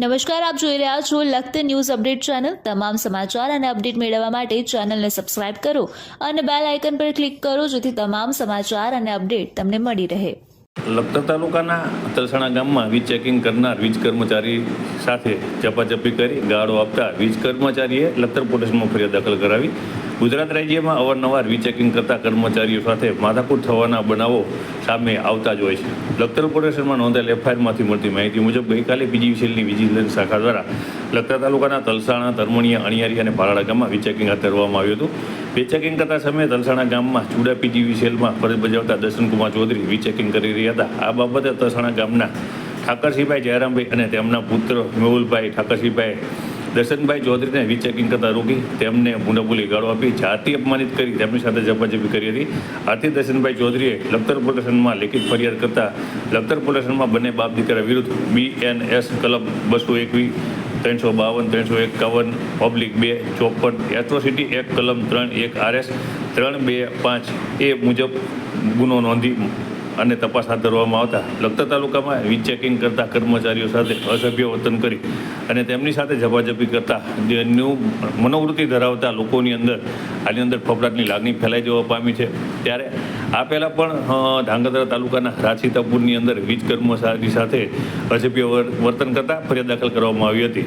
નમસ્કાર, આપ જોઈ રહ્યા છો લખત ન્યૂઝ અપડેટ ચેનલ. તમામ સમાચાર અને અપડેટ મેળવવા માટે ચેનલને સબસ્ક્રાઇબ કરો અને બેલ આઇકન પર ક્લિક કરો જેથી તમામ સમાચાર અને અપડેટ તમને મળી રહે. લખતર તાલુકાના તલસાણા ગામમાં વીજ ચેકિંગ કરનાર વીજ કર્મચારી સાથે ઝપાઝપી કરી ગાળો આપતા વીજ કર્મચારીએ લખતર પોલીસમાં ફરિયાદ દાખલ કરાવી. ગુજરાત રાજ્યમાં અવારનવાર રીચેકિંગ કરતા કર્મચારીઓ સાથે માથાકૂટ થવાના બનાવો સામે આવતા જ હોય છે. લખતર કોર્પોરેશનમાં નોંધાયેલ એફઆઈઆરમાંથી મળતી માહિતી મુજબ ગઈકાલે પીજીવીસીએલની વિજિલન્સ શાખા દ્વારા લખતર તાલુકાના તલસાણા, તરમણીયા, અણિયારી અને પાલાડા ગામમાં વીચેકિંગ હાથ ધરવામાં આવ્યું હતું. વીજ ચેકિંગ કરતા સમયે તલસાણા ગામમાં ચુડા પીજીવીસીએલમાં ફરજ બજાવતા દર્શનકુમાર ચૌધરી વીચેકિંગ કરી રહ્યા હતા. આ બાબતે તલસાણા ગામના ઠાકરસિંહભાઈ જયરામભાઈ અને તેમના પુત્ર મેહુલભાઈ ઠાકરસિંહભાઈ દર્શનભાઈ ચૌધરીને વી ચેકિંગ કરતા રોકી તેમને ભૂંડાભૂલી ગાળો આપી, જાતિ અપમાનિત કરી, તેમની સાથે ઝપાઝપી કરી હતી. આથી દર્શનભાઈ ચૌધરીએ લખતર પોલીસમાં લેખિત ફરિયાદ કરતા લખતર પોલીસમાં બંને બાપ દીકરા વિરુદ્ધ બીએનએસ કલમ બસો એકવીસ ત્રણસો બાવન, ત્રણસો એકાવન પબ્લિક બે, ચોપન, એટ્રોસિટી એક, કલમ ત્રણ, એક આરએસ ત્રણ, બે, પાંચ, એ મુજબ ગુનો નોંધી અને તપાસ હાથ ધરવામાં આવતા લખતર તાલુકામાં વીજ ચેકિંગ કરતા કર્મચારીઓ સાથે અસભ્ય વર્તન કરી અને તેમની સાથે ઝપાઝપી કરતા જેનું મનોવૃત્તિ ધરાવતા લોકોની અંદર આની અંદર ફફડાટની લાગણી ફેલાઈ જવા પામી છે. ત્યારે આ પહેલાં પણ ધાંગધ્રા તાલુકાના રાછી તપુરની અંદર વીજ કર્મચારી સાથે અસભ્ય વર- વર્તન કરતા ફરિયાદ દાખલ કરવામાં આવી હતી.